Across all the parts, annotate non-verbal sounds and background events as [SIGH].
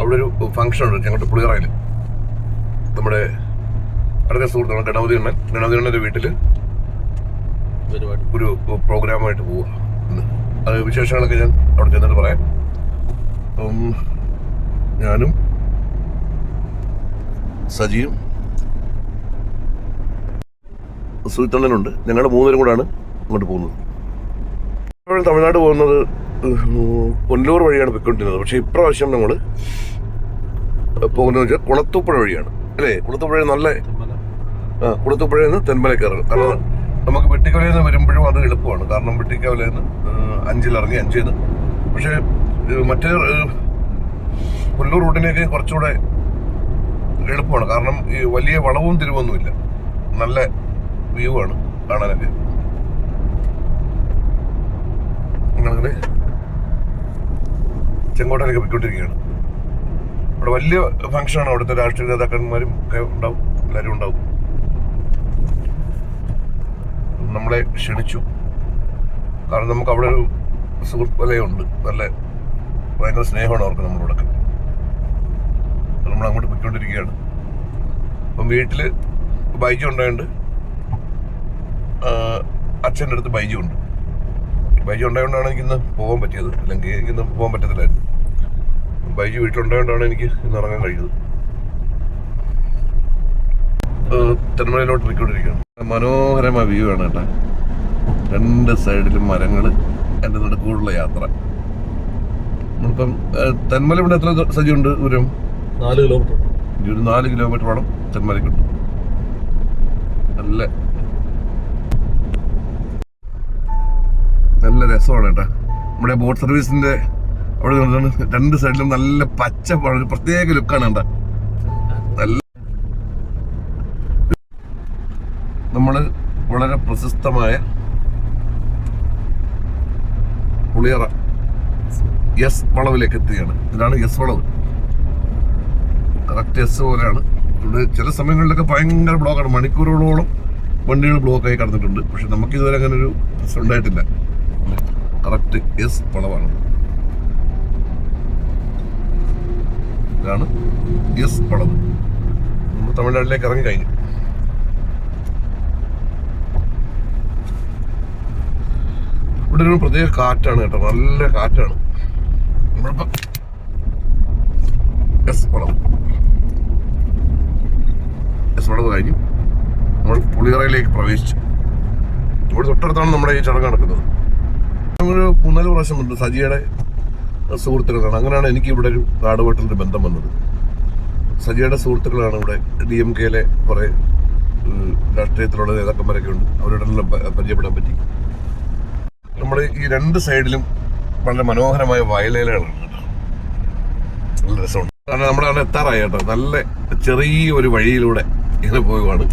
അവിടെ ഒരു ഫംഗ്ഷൻ ഉണ്ട്. ഞങ്ങളുടെ പുളിയറയിൽ നമ്മുടെ അടുത്ത സുഹൃത്താണ് ഗണപതി അണ്ണൻ. ഗണപതി അണ്ണന്റെ വീട്ടിൽ ഒരു പ്രോഗ്രാമായിട്ട് പോവുക അത് വിശേഷങ്ങളൊക്കെ ഞാൻ അവിടെ ചെന്നിട്ട് പറയാം. അപ്പം ഞാനും സജിയും സുഹൃത്തണ്ണനുണ്ട്. ഞങ്ങളുടെ മൂന്നുപേരും കൂടാണ് അങ്ങോട്ട് പോകുന്നത്. തമിഴ്നാട് പോകുന്നത് കൊല്ലൂർ വഴിയാണ് പോയിക്കൊണ്ടിരുന്നത്. പക്ഷേ ഇപ്രാവശ്യം നമ്മൾ പോകുന്നത് വെച്ചാൽ കുളത്തൂപ്പുഴ വഴിയാണ്. അല്ലേ? കുളത്തൂപ്പുഴ നല്ല ആ കുളത്തൂപ്പുഴയിൽ നിന്ന് തെന്മല കയറുക. കാരണം നമുക്ക് വെട്ടിക്കവലയിൽ നിന്ന് വരുമ്പോഴും അത് എളുപ്പമാണ്. കാരണം വെട്ടിക്കവലയിൽ നിന്ന് അഞ്ചിലിറങ്ങി അഞ്ചിൽ നിന്ന് പക്ഷേ മറ്റേ പുല്ലൂർ റൂട്ടിനേക്ക് കുറച്ചുകൂടെ എളുപ്പമാണ്. കാരണം ഈ വലിയ വളവും തിരിവൊന്നുമില്ല. നല്ല വ്യൂ ആണ് കാണാനൊക്കെ. അങ്ങനെ ചെങ്കോട്ടയിലേക്ക് പോയിക്കൊണ്ടിരിക്കുകയാണ് അവിടെ വലിയ ഫംഗ്ഷനാണ് അവിടുത്തെ രാഷ്ട്രീയ നേതാക്കന്മാരും ഒക്കെ ഉണ്ടാവും എല്ലാവരും ഉണ്ടാവും. നമ്മളെ ക്ഷണിച്ചു. കാരണം നമുക്ക് അവിടെ ഒരു സുഹൃത്ത് വലയുണ്ട്. നല്ല ഭയങ്കര സ്നേഹമാണ് അവർക്ക് നമ്മളോടൊക്കെ. നമ്മൾ അങ്ങോട്ട് പോയിക്കൊണ്ടിരിക്കുകയാണ്. അപ്പം വീട്ടിൽ ബൈജു ഉണ്ടായതുകൊണ്ട് അച്ഛന്റെ അടുത്ത് ബൈജു ഉണ്ട്. ബൈജു ഉണ്ടായതുകൊണ്ടാണ് എനിക്കിന്ന് പോകാൻ പറ്റിയത്. അല്ലെങ്കിൽ എനിക്കിന്ന് പോകാൻ പറ്റത്തില്ലായിരുന്നു. ബൈജു വീട്ടിലുണ്ടായതുകൊണ്ടാണ് എനിക്ക് ഇന്ന് ഇറങ്ങാൻ കഴിയുന്നത് തെന്മലയിലോട്ട് പോയിക്കൊണ്ടിരിക്കുകയാണ്. മനോഹരമായ വ്യൂ ആണ് കേട്ടോ. രണ്ട് സൈഡിലും മരങ്ങൾ എന്റെ നടുക്കൂടുള്ള യാത്ര. ഏഹ് തെന്മല ഇവിടെ എത്ര സജ്ജുണ്ട് ദൂരം? നാല് കിലോമീറ്റർ ഒരു നാല് കിലോമീറ്റർ വേണം തെന്മലയ്ക്കുണ്ട് നല്ല നല്ല രസമാണ് കേട്ടോ. നമ്മുടെ ബോട്ട് സർവീസിന്റെ അവിടെ രണ്ട് സൈഡിലും നല്ല പച്ച ഒരു പ്രത്യേക ലുക്കാണ് കേട്ടോ. നല്ല നമ്മൾ വളരെ പ്രശസ്തമായ പുളിയറ എസ് വളവിലേക്ക് എത്തുകയാണ്. ഇതാണ് എസ് വളവ്. കറക്റ്റ് എസ് പോലെയാണ്. ഇവിടെ ചില സമയങ്ങളിലൊക്കെ ഭയങ്കര ബ്ലോക്കാണ് മണിക്കൂറുകളോളം വണ്ടികൾ ബ്ലോക്കായി കടന്നിട്ടുണ്ട്. പക്ഷെ നമുക്ക് ഇതുവരെ അങ്ങനെ ഒരു പ്രശ്നം ഉണ്ടായിട്ടില്ല. കറക്റ്റ് എസ് വളവാണ് ഇതാണ് എസ് വളവ് നമ്മൾ തമിഴ്നാട്ടിലേക്ക് ഇറങ്ങി കഴിഞ്ഞു. ഇവിടെ ഒരു പ്രത്യേക കാറ്റാണ് കേട്ടോ. നല്ല കാറ്റാണ്. നമ്മളിപ്പോ എസ് വളവ് എസ് വളവ് കഴിഞ്ഞു. നമ്മൾ പുളിയറയിലേക്ക് പ്രവേശിച്ചു. ഇവിടെ തൊട്ടടുത്താണ് നമ്മുടെ ഈ ചടങ്ങ് നടക്കുന്നത്. ഒരു മൂന്നാൽ പ്രാവശ്യം ഉണ്ട് സജിയുടെ സുഹൃത്തുക്കളാണ്. അങ്ങനെയാണ് എനിക്ക് ഇവിടെ ഒരു നാടുപാട്ടിന്റെ ബന്ധം വന്നത്. സജിയുടെ സുഹൃത്തുക്കളാണ് ഇവിടെ ഡി എം കെയിലെ കുറേ രാഷ്ട്രീയത്തിലുള്ള നേതാക്കന്മാരൊക്കെ ഉണ്ട്. അവരോടെല്ലാം പരിചയപ്പെടാൻ പറ്റി. നമ്മൾ ഈ രണ്ട് സൈഡിലും വളരെ മനോഹരമായ വയലേലകളാണ് കേട്ടോ. നല്ല രസമുണ്ട്. കാരണം നമ്മുടെ അവിടെ എത്താറായി കേട്ടോ. നല്ല ചെറിയ ഒരു വഴിയിലൂടെ ഇങ്ങനെ പോവുകയാണ്.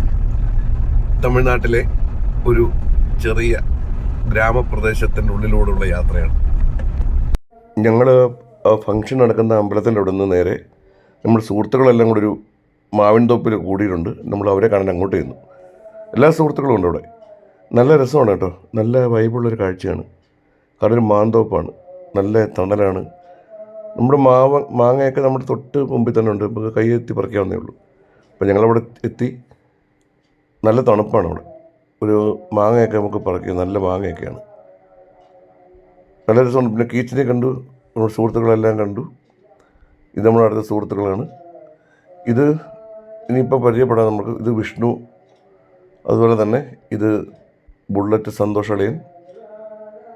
തമിഴ്നാട്ടിലെ ഒരു ചെറിയ ഗ്രാമപ്രദേശത്തിന്റെ ഉള്ളിലൂടെയുള്ള യാത്രയാണ്. ഞങ്ങൾ ഫംഗ്ഷൻ നടക്കുന്ന അമ്പലത്തിന്റെ അവിടെ നിന്ന് നേരെ നമ്മൾ സുഹൃത്തുക്കളെല്ലാം കൂടി ഒരു മാവിൻതോപ്പിൽ കൂടിയിട്ടുണ്ട്. നമ്മൾ അവരെ കാണാൻ അങ്ങോട്ട് ചെയ്യുന്നു എല്ലാ സുഹൃത്തുക്കളും ഉണ്ട് അവിടെ. നല്ല രസമാണ് കേട്ടോ. നല്ല വൈബുള്ളൊരു കാഴ്ചയാണ്. കാരണം ഒരു മാന്തോപ്പാണ് നല്ല തണലാണ്. നമ്മുടെ മാവ മാങ്ങയൊക്കെ നമ്മുടെ തൊട്ട് മുമ്പിൽ തന്നെ ഉണ്ട്. നമുക്ക് കൈ എത്തി പറിക്കാവുന്നേ ഉള്ളൂ. അപ്പോൾ ഞങ്ങളവിടെ എത്തി. നല്ല തണുപ്പാണ് അവിടെ. ഒരു മാങ്ങയൊക്കെ നമുക്ക് പറിക്കും. നല്ല മാങ്ങയൊക്കെയാണ്. നല്ല രസമുണ്ട്. പിന്നെ കീച്ചിനെ കണ്ടു. നമ്മുടെ സുഹൃത്തുക്കളെല്ലാം കണ്ടു. ഇത് നമ്മുടെ അടുത്ത സുഹൃത്തുക്കളാണ്. ഇത് ഇനിയിപ്പോൾ പരിചയപ്പെടാൻ നമുക്ക് ഇത് വിഷ്ണു അതുപോലെ തന്നെ ഇത് ബുള്ളറ്റ് സന്തോഷ് അളിയൻ.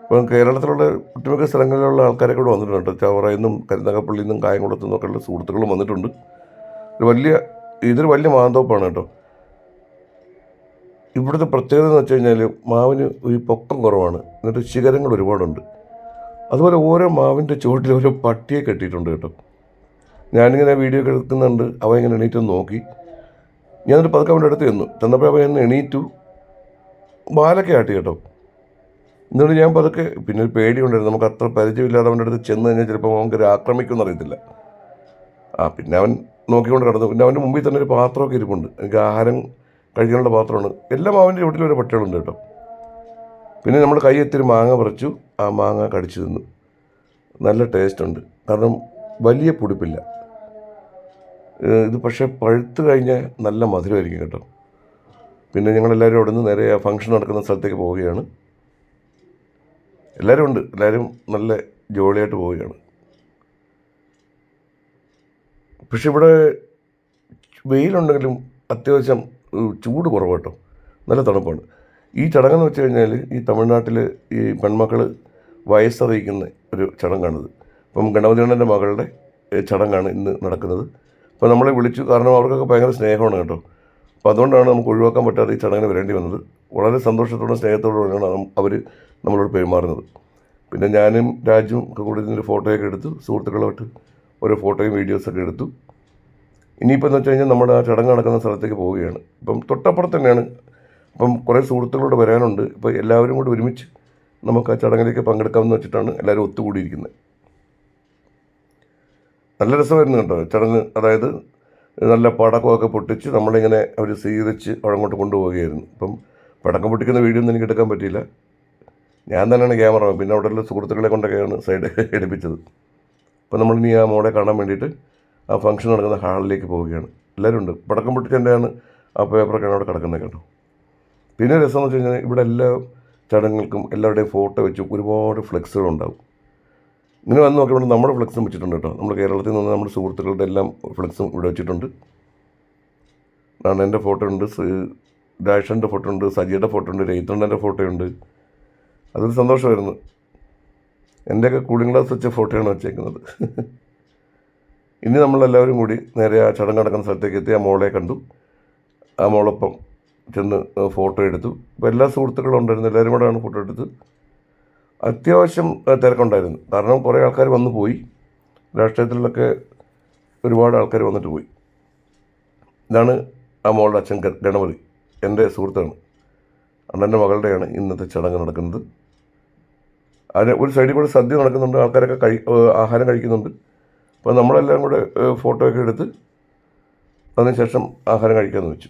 ഇപ്പം കേരളത്തിലുള്ള ഒട്ടുമിക്ക സ്ഥലങ്ങളിലുള്ള ആൾക്കാരൊക്കെ ഇവിടെ വന്നിട്ടുണ്ട്. ചവറയിൽ നിന്നും കരുനാഗപ്പള്ളിയിൽ നിന്നും കായംകുളത്തു നിന്നൊക്കെയുള്ള സുഹൃത്തുക്കളും വന്നിട്ടുണ്ട്. ഒരു വലിയ ഇതൊരു വലിയ മാന്തോപ്പാണ് കേട്ടോ. ഇവിടുത്തെ പ്രത്യേകത എന്ന് വെച്ച് കഴിഞ്ഞാൽ മാവിന് ഒരു പൊക്കം കുറവാണ്. എന്നിട്ട് ശിഖരങ്ങൾ ഒരുപാടുണ്ട്. അതുപോലെ ഓരോ മാവിന്റെ ചുവട്ടിൽ ഓരോ പട്ടിയെ കെട്ടിയിട്ടുണ്ട് കേട്ടോ. ഞാനിങ്ങനെ വീഡിയോ ഒക്കെ എടുക്കുന്നുണ്ട്. അവ ഇങ്ങനെ എണീറ്റ് നോക്കി നോക്കി. ഞാനൊരു പതുക്കെ അവന്റെ അടുത്ത് ചെന്നു. ചെന്നപ്പോൾ അവൻ എണീറ്റു. ബാലൊക്കെ ആട്ടി കേട്ടോ. എന്നിട്ട് ഞാൻ പതുക്കെ പിന്നെ ഒരു പേടിയുണ്ടായിരുന്നു. നമുക്ക് അത്ര പരിചയമില്ലാതെ അവന്റെ അടുത്ത് ചെന്ന് കഴിഞ്ഞാൽ ചിലപ്പോൾ അവൻ ആക്രമിക്കുമെന്ന് അറിയത്തില്ല. ആ പിന്നെ അവൻ നോക്കിക്കൊണ്ട് കിടന്നു പിന്നെ അവന്റെ മുമ്പിൽ തന്നെ ഒരു പാത്രമൊക്കെ ഇരിപ്പുണ്ട്. എനിക്ക് ആഹാരം കഴിക്കാനുള്ള പാത്രമാണ്. എല്ലാ മാവിന്റെ ചുവട്ടിലും ഒരു പട്ടികളുണ്ട് കേട്ടോ. പിന്നെ നമ്മൾ കൈ എത്തിരി മാങ്ങ പറിച്ചു ആ മാങ്ങ കടിച്ചു തിന്നു. നല്ല ടേസ്റ്റ് ഉണ്ട്. കാരണം വലിയ പുടിപ്പില്ല. ഇത് പക്ഷേ പഴുത്ത് കഴിഞ്ഞാൽ നല്ല മധുരമായിരിക്കും കേട്ടോ. പിന്നെ ഞങ്ങളെല്ലാവരും അവിടെ നിന്ന് നേരെ ആ ഫംഗ്ഷൻ നടക്കുന്ന സ്ഥലത്തേക്ക് പോവുകയാണ്. എല്ലാവരും ഉണ്ട്. എല്ലാവരും നല്ല ജോളിയായിട്ട് പോവുകയാണ്. പക്ഷെ ഇവിടെ വെയിലുണ്ടെങ്കിലും അത്യാവശ്യം ചൂട് കുറവ് കേട്ടോ നല്ല തണുപ്പാണ്. ഈ ചടങ്ങെന്ന് വെച്ച് കഴിഞ്ഞാൽ ഈ തമിഴ്നാട്ടിൽ ഈ പെൺമക്കൾ വയസ്സറിയിക്കുന്ന ഒരു ചടങ്ങാണിത്. ഇപ്പം ഗണപതിയണ്ണന്റെ മകളുടെ ചടങ്ങാണ് ഇന്ന് നടക്കുന്നത്. അപ്പോൾ നമ്മളെ വിളിച്ചു കാരണം അവർക്കൊക്കെ ഭയങ്കര സ്നേഹമാണ് കേട്ടോ. അപ്പോൾ അതുകൊണ്ടാണ് നമുക്ക് ഒഴിവാക്കാൻ പറ്റാതെ ഈ ചടങ്ങിന് വരേണ്ടി വന്നത്. വളരെ സന്തോഷത്തോടും സ്നേഹത്തോടുമാണ് അവർ നമ്മളോട് പെരുമാറുന്നത്. പിന്നെ ഞാനും രാജുവും ഒക്കെ കൂടി ഇതിന്റെ ഫോട്ടോയൊക്കെ എടുത്തു സുഹൃത്തുക്കളുമായിട്ട് ഓരോ ഫോട്ടോയും വീഡിയോസൊക്കെ എടുത്തു. ഇനിയിപ്പോൾ എന്ന് വെച്ച് കഴിഞ്ഞാൽ നമ്മുടെ ആ ചടങ്ങ് നടക്കുന്ന സ്ഥലത്തേക്ക് പോവുകയാണ്. ഇപ്പം തൊട്ടപ്പുറത്ത് തന്നെയാണ്. ഇപ്പം കുറേ സുഹൃത്തുക്കളോട് വരാനുണ്ട്. ഇപ്പോൾ എല്ലാവരും കൂടി ഒരുമിച്ച് നമുക്ക് ആ ചടങ്ങിലേക്ക് പങ്കെടുക്കാമെന്ന് വെച്ചിട്ടാണ് എല്ലാവരും ഒത്തുകൂടിയിരിക്കുന്നത്. നല്ല രസമായിരുന്നു കേട്ടോ ചടങ്ങ്. അതായത് നല്ല പടക്കമൊക്കെ പൊട്ടിച്ച് നമ്മളിങ്ങനെ അവർ സ്വീകരിച്ച് അവിടെ അങ്ങോട്ട് കൊണ്ടുപോവുകയായിരുന്നു. ഇപ്പം പടക്കം പൊട്ടിക്കുന്ന വീഡിയോ ഒന്നും എനിക്ക് എടുക്കാൻ പറ്റിയില്ല. ഞാൻ തന്നെയാണ് ക്യാമറ പിന്നെ അവിടെയുള്ള സുഹൃത്തുക്കളെ കൊണ്ടൊക്കെയാണ് സൈഡ് [LAUGHS] എടുപ്പിച്ചത്. അപ്പോൾ നമ്മളിനി ആ മോളെ കാണാൻ വേണ്ടിയിട്ട് ആ ഫംഗ്ഷൻ നടക്കുന്ന ഹാളിലേക്ക് പോവുകയാണ്. എല്ലാവരും ഉണ്ട്. പടക്കം പൊട്ടിച്ചതിന്റെയാണ് ആ പേപ്പറൊക്കെയാണ് അവിടെ കിടക്കുന്നത് കേട്ടോ. പിന്നെ രസം എന്ന് വെച്ച് കഴിഞ്ഞാൽ ഇവിടെ എല്ലാ ചടങ്ങുകൾക്കും എല്ലാവരുടെയും ഫോട്ടോ വെച്ച് ഒരുപാട് ഫ്ലെക്സുകൾ ഉണ്ടാവും. ഇങ്ങനെ വന്ന് നോക്കിയപ്പോൾ നമ്മുടെ ഫ്ലെക്സും വെച്ചിട്ടുണ്ട് കേട്ടോ. നമ്മൾ കേരളത്തിൽ നിന്ന് നമ്മുടെ സുഹൃത്തുക്കളുടെ എല്ലാം ഫ്ലെക്സും ഇവിടെ വെച്ചിട്ടുണ്ട്. നാണന്റെ ഫോട്ടോ ഉണ്ട് ഡാഷന്റെ ഫോട്ടോ ഉണ്ട് സജിയുടെ ഫോട്ടോ ഉണ്ട് രയിത്തണ്ണന്റെ ഫോട്ടോ ഉണ്ട്. അതൊരു സന്തോഷമായിരുന്നു. എന്റെയൊക്കെ കൂളിംഗ് ഗ്ലാസ് വെച്ച ഫോട്ടോയാണ് വെച്ചേക്കുന്നത്. ഇനി നമ്മളെല്ലാവരും കൂടി നേരെ ആ ചടങ്ങ് നടക്കുന്ന സ്ഥലത്തേക്ക് എത്തി ആ മോളെ കണ്ടു. ആ മോളൊപ്പം ചെന്ന് ഫോട്ടോ എടുത്തു. അപ്പോൾ എല്ലാ സുഹൃത്തുക്കളും ഉണ്ടായിരുന്നു എല്ലാവരും കൂടെയാണ് ഫോട്ടോ എടുത്ത് അത്യാവശ്യം തിരക്കുണ്ടായിരുന്നു. കാരണം കുറേ ആൾക്കാർ വന്നു പോയി. രാഷ്ട്രീയത്തിലൊക്കെ ഒരുപാട് ആൾക്കാർ വന്നിട്ട് പോയി. ഇതാണ് ആ മോളുടെ അച്ഛൻ ഗണപതി എന്റെ സുഹൃത്താണ്. അണ്ണന്റെ മകളുടെയാണ് ഇന്നത്തെ ചടങ്ങ് നടക്കുന്നത്. അതിന് ഒരു സൈഡിൽ കൂടെ സദ്യ നടക്കുന്നുണ്ട് ആൾക്കാരൊക്കെ കഴി ആഹാരം കഴിക്കുന്നുണ്ട്. അപ്പോൾ നമ്മളെല്ലാം കൂടെ ഫോട്ടോ ഒക്കെ എടുത്ത് അതിനുശേഷം ആഹാരം കഴിക്കാമെന്ന് വെച്ചു.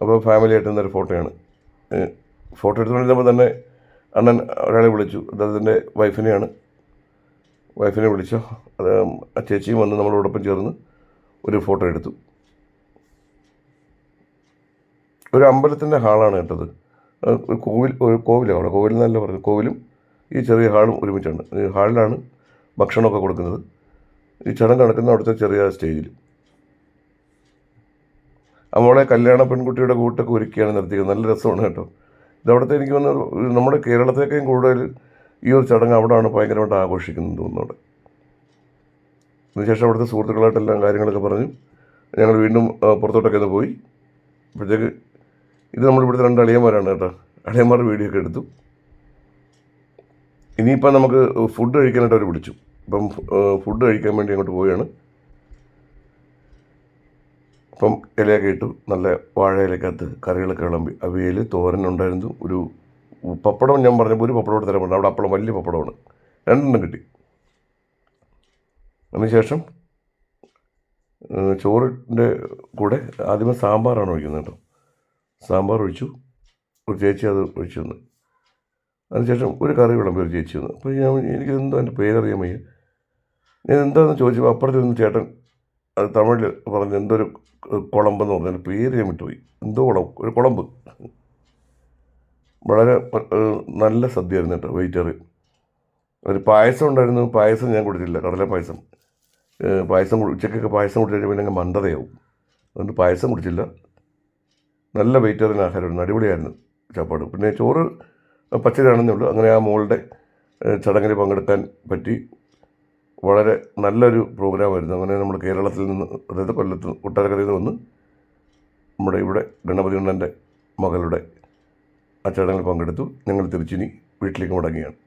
അപ്പോൾ ഫാമിലി ആയിട്ട് നിന്നൊരു ഫോട്ടോയാണ്. ഫോട്ടോ എടുത്തുകൊണ്ടിരുന്നപ്പോൾ തന്നെ അണ്ണൻ ഒരാളെ വിളിച്ചു. അദ്ദേഹത്തിന്റെ വൈഫിനെയാണ് വൈഫിനെ വിളിച്ചു. അത് ആ ചേച്ചിയും വന്ന് നമ്മളോടൊപ്പം ചേർന്ന് ഒരു ഫോട്ടോ എടുത്തു. ഒരു അമ്പലത്തിന്റെ ഹാളാണ് കേട്ടത്. ഒരു കോവിൽ ഒരു കോവിലാണ് അവിടെ. കോവിൽ എന്നല്ല പറഞ്ഞു കോവിലും ഈ ചെറിയ ഹാളും ഒരുമിച്ചാണ്. ഹാളിലാണ് ഭക്ഷണമൊക്കെ കൊടുക്കുന്നത്. ഈ ചടങ്ങ് നടക്കുന്ന അവിടുത്തെ ചെറിയ സ്റ്റേജിൽ. അവളെ കല്യാണ പെൺകുട്ടിയുടെ കൂട്ടൊക്കെ ഒരുക്കിയാണ് നിർത്തിയത് നല്ല രസമാണ് കേട്ടോ. ഇതവിടുത്തെ എനിക്ക് വന്ന് നമ്മുടെ കേരളത്തേക്കും കൂടുതൽ ഈ ഒരു ചടങ്ങ് അവിടെയാണ് ഭയങ്കരമായിട്ട് ആഘോഷിക്കുന്നത് തോന്നുന്നു അവിടെ. അതിനുശേഷം അവിടുത്തെ സുഹൃത്തുക്കളായിട്ടെല്ലാം കാര്യങ്ങളൊക്കെ പറഞ്ഞു. ഞങ്ങൾ വീണ്ടും പുറത്തോട്ടൊക്കെ ഒന്ന് പോയി. അപ്പോഴത്തേക്ക് ഇത് നമ്മളിവിടുത്തെ രണ്ട് അളിയന്മാരാണ് കേട്ടോ. അളിയന്മാരുടെ വീഡിയോ ഒക്കെ എടുത്തു. ഇനിയിപ്പം നമുക്ക് ഫുഡ് കഴിക്കാനായിട്ട് അവർ വിളിച്ചു. ഇപ്പം ഫുഡ് കഴിക്കാൻ വേണ്ടി അങ്ങോട്ട് പോവുകയാണ്. അപ്പം ഇലയൊക്കെ ഇട്ടു. നല്ല വാഴ ഇലക്കകത്ത് കറികളൊക്കെ വിളമ്പി. തോരൻ തോരനുണ്ടായിരുന്നു ഒരു പപ്പടം ഞാൻ പറഞ്ഞപ്പോൾ ഒരു പപ്പടം തരാൻ അവിടെ അപ്പളം വലിയ പപ്പടമാണ്. രണ്ടെണ്ണം കിട്ടി. അതിനുശേഷം ചോറിന്റെ കൂടെ ആദ്യമേ സാമ്പാറാണ് ഒഴിക്കുന്നത് കേട്ടോ. സാമ്പാർ ഒഴിച്ചു. ഒരു ചേച്ചി അത് ഒഴിച്ചു തന്നു. അതിനുശേഷം ഒരു കറി വിളമ്പി ഒരു ചേച്ചി വന്നു. അപ്പോൾ ഞാൻ എനിക്ക് എന്തോ എന്റെ പേരറിയാൻ വയ്യ. ഞാൻ എന്താണെന്ന് ചോദിച്ചപ്പോൾ അപ്പുറത്ത് നിന്ന് ചേട്ടൻ അത് തമിഴിൽ പറഞ്ഞ എന്തോ ഒരു കുളമ്പെന്ന് പറഞ്ഞു എന്റെ പേര് ഞാൻ വിട്ടുപോയി. എന്തോ കുളം ഒരു കുളമ്പ്. വളരെ നല്ല സദ്യ ആയിരുന്നു കേട്ടോ വെജിറ്റേറിയൻ. ഒരു പായസം ഉണ്ടായിരുന്നു പായസം ഞാൻ കുടിച്ചില്ല കടല പായസം. പായസം ഉച്ചക്കൊക്കെ പായസം കുടിച്ചു കഴിഞ്ഞാൽ പിന്നെ മന്ദതയാവും. അതുകൊണ്ട് പായസം കുടിച്ചില്ല. നല്ല വെജിറ്റേറിയൻ ആഹാരമായിരുന്നു അടിപൊളിയായിരുന്നു ചാപ്പാട്. പിന്നെ ചോറ് പച്ചരിയാണെന്നേ ഉള്ളൂ. അങ്ങനെ ആ മോളുടെ ചടങ്ങിൽ പങ്കെടുക്കാൻ പറ്റി. വളരെ നല്ലൊരു പ്രോഗ്രാമായിരുന്നു. അങ്ങനെ നമ്മൾ കേരളത്തിൽ നിന്ന് അതായത് കൊല്ലത്ത് കൊട്ടാരക്കരയിൽ നിന്ന് വന്ന് നമ്മുടെ ഇവിടെ ഗണപതി ഉണ്ണന്റെ മകളുടെ ആ ചടങ്ങിൽ പങ്കെടുത്തു. ഞങ്ങൾ തിരിച്ചിനി വീട്ടിലേക്ക് മടങ്ങിയാണ്